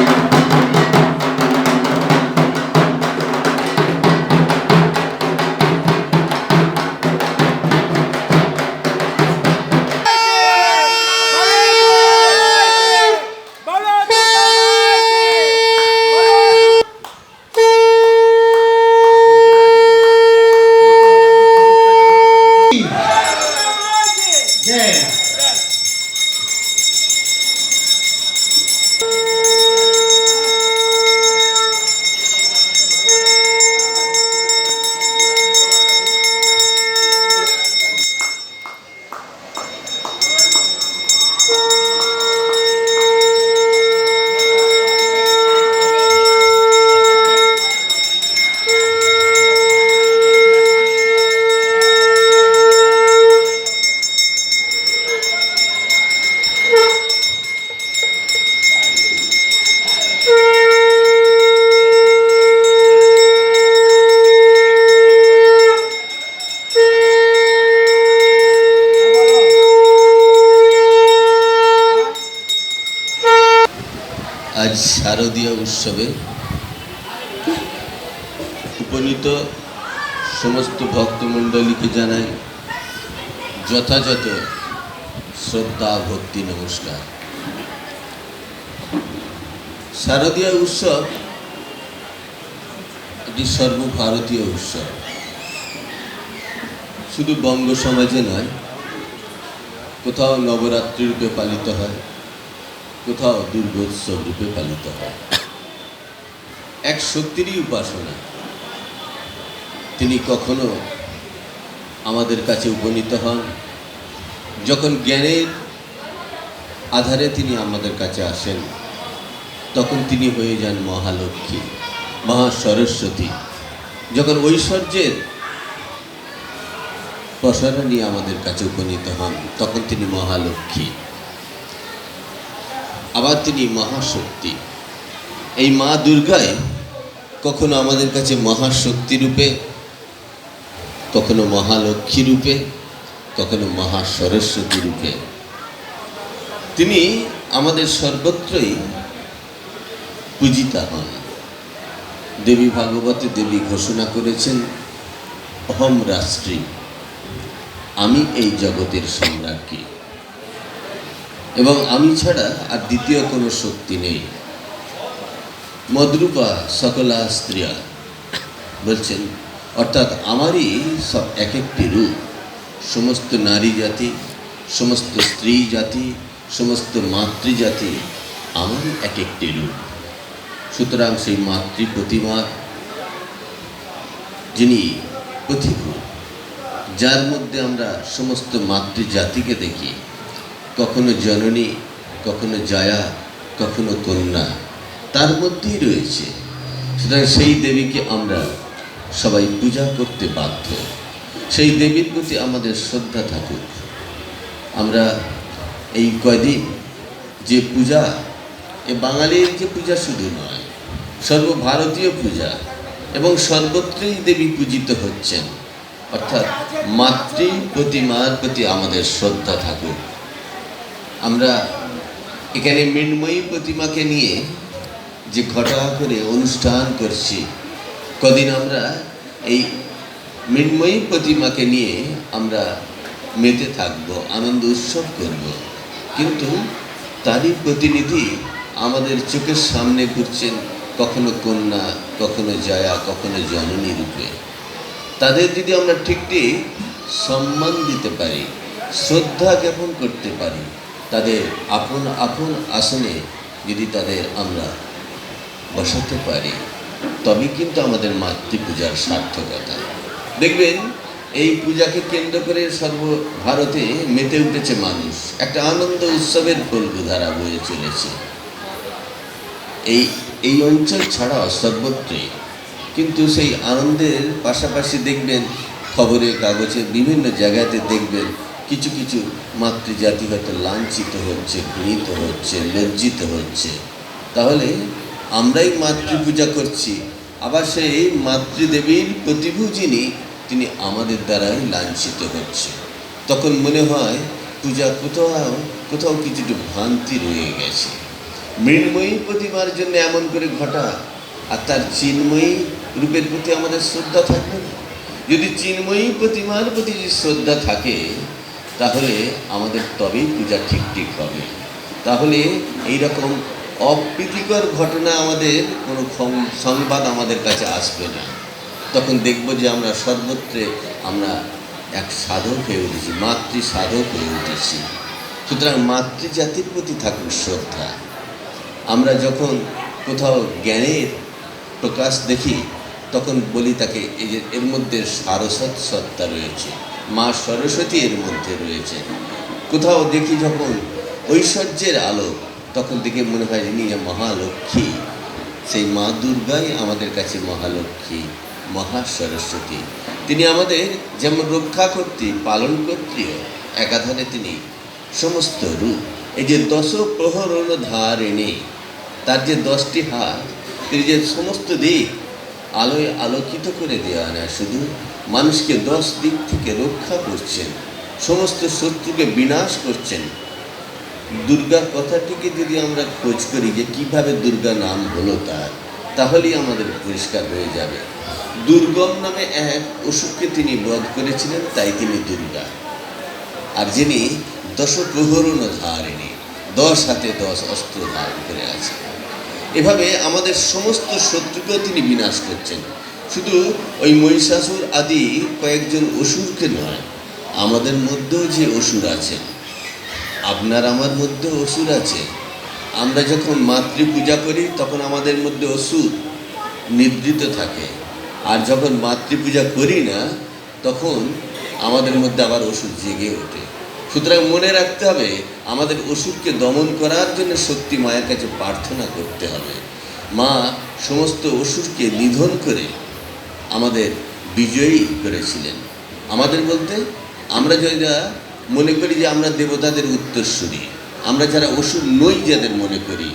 জয় আজ শারদীয় উৎসবে উপনীত সমস্ত ভক্তমণ্ডলীকে জানাই যথাযথ শ্রদ্ধা, ভক্তি, নমস্কার। শারদীয় উৎসব এটি সর্বভারতীয় উৎসব। শুধু বঙ্গ সমাজে নয়, কোথাও নবরাত্রি রূপে পালিত হয়। কোথাও দুর্গোৎসব রূপে পালিত হয়। এক শক্তিরই উপাসনা। তিনি কখনো আমাদের কাছে উপনীত হন। যখন জ্ঞানের আধারে তিনি আমাদের কাছে আসেন, তখন তিনি হয়ে যান মহালক্ষ্মী মহা সরস্বতী যখন ঐশ্বর্যের প্রসারণী আমাদের কাছে উপনীত হন, তখন তিনি মহালক্ষ্মী। আবার তিনি মহাশক্তি। এই মা দুর্গায় কখনো আমাদের কাছে মহাশক্তি রূপে, কখনো মহালক্ষ্মী রূপে, কখনো মহা সরস্বতী রূপে। তিনি আমাদের সর্বত্রই পূজিতা হন। দেবী ভাগবতে দেবী ঘোষণা করেছেন, অহম রাষ্ট্রী, আমি এই জগতের সম্রাজ্ঞী। এবং আমি ছাড়া আর দ্বিতীয় কোনো শক্তি নেই। মদ্রূপা সকলা স্ত্রিয়া বলছেন, অর্থাৎ আমারই সব এক একটি রূপ। সমস্ত নারী জাতি, সমস্ত স্ত্রী জাতি, সমস্ত মাতৃজাতি আমারই এক একটি রূপ। সুতরাং সেই মাতৃ প্রতিমার যিনি প্রতিভূ যার মধ্যে আমরা সমস্ত মাতৃজাতিকে দেখি কখনো জননী, কখনো জায়া, কখনো কন্যা, তার মধ্যেই রয়েছে। সুতরাং সেই দেবীকে আমরা সবাই পূজা করতে বাধ্য। সেই দেবীর প্রতি আমাদের শ্রদ্ধা থাকুক। আমরা এই কয়দিন যে পূজা, এ বাঙালির যে পূজা শুধু নয়, সর্বভারতীয় পূজা এবং সর্বত্রই দেবী পূজিত হচ্ছেন, অর্থাৎ মাতৃ প্রতিমার প্রতি আমাদের শ্রদ্ধা থাকুক। আমরা এখানে মৃন্ময়ী প্রতিমাকে নিয়ে যে ঘটা করে অনুষ্ঠান করছি, কদিন আমরা এই মৃন্ময়ী প্রতিমাকে নিয়ে আমরা মেতে থাকব, আনন্দ উৎসব করব। কিন্তু তারই প্রতিনিধি আমাদের চোখের সামনে ঘুরছেন কখনো কন্যা, কখনো জয়া, কখনো জননী রূপে। তাদের যদি আমরা ঠিকটি সম্মান দিতে পারি, শ্রদ্ধা জ্ঞাপন করতে পারি তাদের আপন আপন আসনে যদি তাদের আমরা বসাতে পারি, তবে কিন্তু আমাদের মাতৃপূজার সার্থকতা। দেখবেন, এই পূজাকে কেন্দ্র করে সর্বভারতে মেতে উঠেছে মানুষ। একটা আনন্দ উৎসবের ধারা বয়ে চলেছে। এই এই অঞ্চল ছাড়াও সর্বত্রই কিন্তু সেই আনন্দের পাশাপাশি দেখবেন, খবরের কাগজে বিভিন্ন জায়গাতে দেখবেন কিছু কিছু মাতৃজাতি হয়তো লাঞ্ছিত হচ্ছে ঘৃণিত হচ্ছে, লজ্জিত হচ্ছে। তাহলে আমরাই মাতৃপূজা করছি। আবার সেই মাতৃদেবীর প্রতিভু যিনি, তিনি আমাদের দ্বারাই লাঞ্ছিত হচ্ছে। তখন মনে হয় পূজা কোথাও কোথাও কিছুটা ভ্রান্তি রয়ে গেছে। মৃন্ময়ী প্রতিমার জন্য এমন করে ঘটা, আর তার চিন্ময়ী রূপের প্রতি আমাদের শ্রদ্ধা থাকবে না। যদি চিন্ময়ী প্রতিমার প্রতি যদি শ্রদ্ধা থাকে তাহলে আমাদের তবেই পূজা ঠিক ঠিক হবে। তাহলে এই রকম অপ্রীতিকর ঘটনা আমাদের কোনো সংবাদ আমাদের কাছে আসবে না। তখন দেখব যে আমরা সর্বত্রে আমরা এক সাধক হয়ে উঠেছি মাতৃ সাধক হয়ে উঠেছি। সুতরাং মাতৃজাতির প্রতি থাকুক শ্রদ্ধা। আমরা যখন কোথাও জ্ঞানের প্রকাশ দেখি, তখন বলি তাকে, এই যে এর মধ্যে সারসৎ সত্তা রয়েছে। মা সরস্বতী এর মধ্যে রয়েছে কোথাও দেখি যখন ঐশ্বর্যের আলো, তখন দেখে মনে হয় যিনি মহালক্ষ্মী। সেই মা দুর্গাই আমাদের কাছে মহালক্ষ্মী, মহা সরস্বতী। তিনি আমাদের যেমন রক্ষা কর্ত্রী পালন কর্ত্রীও একাধারে তিনি সমস্ত রূপ। এই যে দশ প্রহরণ ধারিণী, তার যে দশটি হাত, তিনি যে সমস্ত দিক আলোয় আলোকিত করে দেওয়া না শুধু মানুষকে দশ দিক থেকে রক্ষা করছেন, সমস্ত শত্রুকে বিনাশ করছেন। দুর্গা কথাটিকে যদি আমরা খোঁজ করি যে কীভাবে দুর্গা নাম হলো তার, তাহলেই আমাদের পরিষ্কার হয়ে যাবে। দুর্গম নামে এক অসুখকে তিনি বধ করেছিলেন, তাই তিনি দুর্গা। আর যিনি দশ প্রহরণ ধারিণী, দশ হাতে দশ অস্ত্র ধারণ করে আছে এভাবে আমাদের সমস্ত শত্রুকেও তিনি বিনাশ করছেন। শুধু ওই মহিষাসুর আদি কয়েকজন অসুরকে নয়, আমাদের মধ্যেও যে অসুর আছে, আপনার আমার মধ্যে অসুর আছে। আমরা যখন মাতৃ পূজা করি, তখন আমাদের মধ্যে অসুর নিদ্রিত থাকে। আর যখন মাতৃ পূজা করি না, তখন আমাদের মধ্যে আবার অসুর জেগে ওঠে। সুতরাং মনে রাখতে হবে, আমাদের অসুরকে দমন করার জন্য শক্তি মায়ের কাছে প্রার্থনা করতে হবে। মা সমস্ত অসুরকে নিধন করে আমাদের বিজয়ী করেছিলেন। আমাদের বলতে, আমরা যারা মনে করি যে আমরা দেবতাদের উত্তরসূরি, আমরা যারা অসুর নই যাদের মনে করি,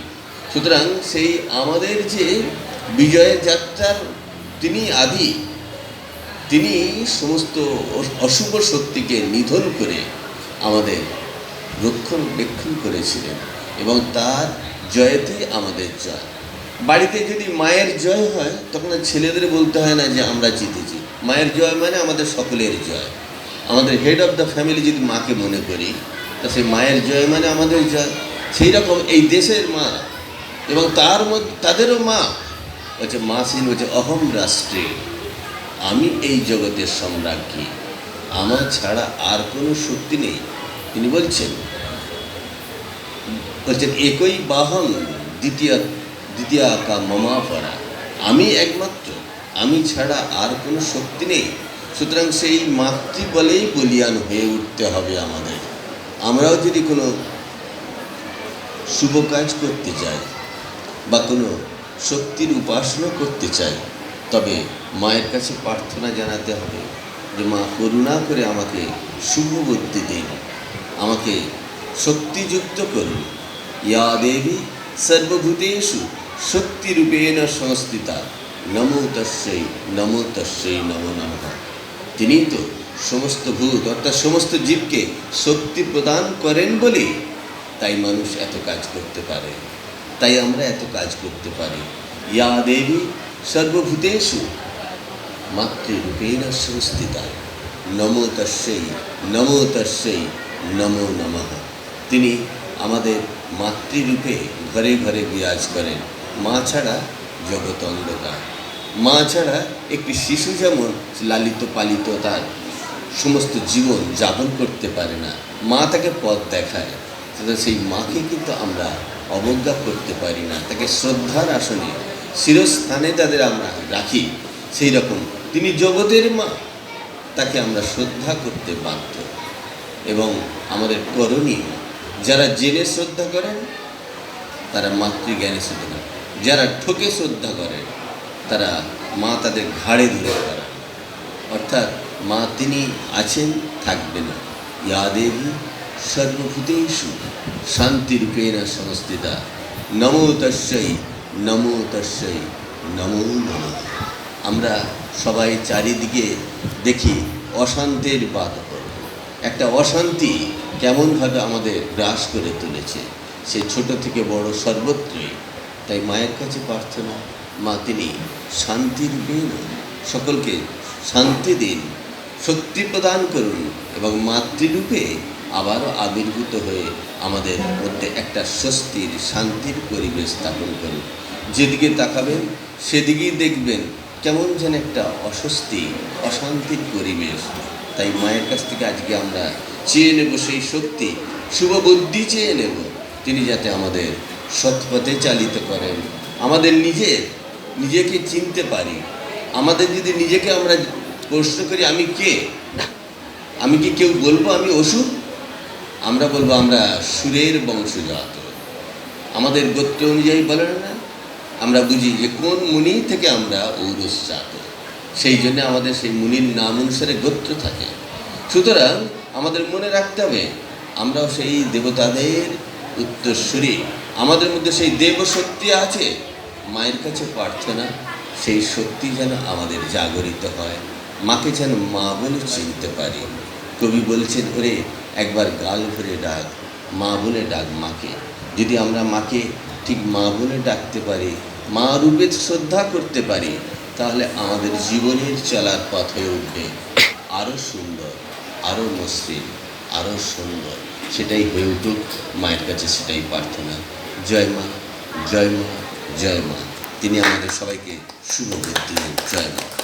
সুতরাং সেই আমাদের যে বিজয়ের যাত্রার তিনি আদি, তিনি সমস্ত অশুভ শক্তিকে নিধন করে আমাদের রক্ষণবেক্ষণ করেছিলেন এবং তার জয়তেই আমাদের জয়। বাড়িতে যদি মায়ের জয় হয়, তখন ছেলেদের বলতে হয় না যে আমরা জিতেছি। মায়ের জয় মানে আমাদের সকলের জয়। আমাদের হেড অফ দ্য ফ্যামিলি যদি মাকে মনে করি, তা সেই মায়ের জয় মানে আমাদের জয়। সেই রকম এই দেশের মা এবং তার মধ্যে, তাদেরও মা হচ্ছে মা সিন হচ্ছে অহম রাষ্ট্রে। আমি এই জগতের সম্রাজ্ঞী। আমার ছাড়া আর কোনো শক্তি নেই। তিনি বলছেন বলছেন, একই বাহন দ্বিতীয় দ্বিতীয় আঁকা মমা পড়া আমি একমাত্র, আমি ছাড়া আর কোনো শক্তি নেই। সুতরাং সেই মাতৃ বলেই বলিয়ান হয়ে উঠতে হবে আমাদের। আমরাও যদি কোনো শুভ কাজ করতে চাই বা কোনো শক্তির উপাসনা করতে চাই, তবে মায়ের কাছে প্রার্থনা জানাতে হবে যে মা করুণা করে আমাকে শুভ বুদ্ধি দিন। আমাকে শক্তিযুক্ত করুন। ইয়া দেবী সর্বভূতেষু শক্তিরূপেণ সংস্থিতা নমো তস্যৈ নমো তস্যৈ নমো নমঃ তিনি তো সমস্ত ভূত অর্থাৎ সমস্ত জীবকে শক্তি প্রদান করেন বলে তাই মানুষ এত কাজ করতে পারে। তাই আমরা এত কাজ করতে পারি। ইয়া দেবী সর্বভূতেষু, মাতৃরূপেণ সংস্থিতা। নমো তস্যৈ নমো তস্যৈ নমো নমঃ। তিনি আমাদের মাতৃরূপে ঘরে ঘরে বিরাজ করেন। মা ছাড়া জগৎ অন্ধকার। মা ছাড়া একটি শিশু যেমন লালিত পালিত তার সমস্ত জীবন যাপন করতে পারে না। মা তাকে পথ দেখায়। সেই মাকে কিন্তু আমরা অবজ্ঞা করতে পারি না। তাকে শ্রদ্ধার আসনে, শিরস্থানে তাদের আমরা রাখি। সেই রকম তিনি জগতের মা, তাকে আমরা শ্রদ্ধা করতে বাধ্য। এবং আমাদের করণীয়, যারা জেনে শ্রদ্ধা করেন, তারা মাতৃজ্ঞানে শ্রদ্ধা করেন। যারা ঠকে শ্রদ্ধা করেন তারা মা তাদের ঘাড়ে ধরে করেন অর্থাৎ মা তিনি আছেন, থাকবেন। ইয়া দেবী সর্বভূতেষু, শান্তিরূপেণ সংস্থিতা। নমো তস্যই নমো তস্যই নমো নমঃ। আমরা সবাই চারিদিকে দেখি অশান্তির বাত একটা অশান্তি কেমনভাবে আমাদের গ্রাস করে তুলেছে, সে ছোট থেকে বড় সর্বত্রই। তাই মায়ের কাছে প্রার্থনা, মা তিনি শান্তির দিন। সকলকে শান্তি দিন, শক্তি প্রদান করুন এবং মাতৃরূপে আবারও আবির্ভূত হয়ে আমাদের মধ্যে একটা স্বস্তির, শান্তির পরিবেশ স্থাপন করুন। যেদিকে তাকাবেন, সেদিকেই দেখবেন কেমন যেন একটা অস্বস্তি, অশান্তির পরিবেশ। তাই মায়ের কাছ থেকে আজকে আমরা চেয়ে নেব সেই শক্তি, শুভ বুদ্ধি চেয়ে নেব। তিনি যাতে আমাদের সৎপথে চালিত করেন আমাদের নিজের নিজেকে চিনতে পারি। আমাদের যদি নিজেকে আমরা প্রশ্ন করি, আমি কে? আমি কি কেউ বলব আমি অসুর? আমরা বলব, আমরা সুরের বংশজাত। আমাদের গোত্র অনুযায়ী বলেন না। আমরা বুঝি যে কোন মুনি থেকে আমরা ঔরসজাত। সেই জন্য আমাদের সেই মুনির নাম অনুসারে গোত্র থাকে। সুতরাং আমাদের মনে রাখতে হবে, আমরাও সেই দেবতাদের উত্তরসূরি। আমাদের মধ্যে সেই দেব শক্তি আছে? মায়ের কাছে প্রার্থনা, সেই শক্তি যেন আমাদের জাগরিত হয়। মাকে যেন মা বলে চিনতে পারি। কবি বলছেন, ওরে, একবার গাল ভরে ডাক, মা বলে ডাক মাকে। যদি আমরা মাকে ঠিক মা বলে ডাকতে পারি, মা রূপে শ্রদ্ধা করতে পারি, তাহলে আমাদের জীবনের চলার পথ হয়ে উঠবে। আরও সুন্দর আরও মসৃণ আরও সুন্দর। সেটাই হয়ে উঠুক, মায়ের কাছে সেটাই প্রার্থনা। জয় মা জয় মা জয় মা। তিনি আমাদের সবাইকে শুভ দিন। জয় মা।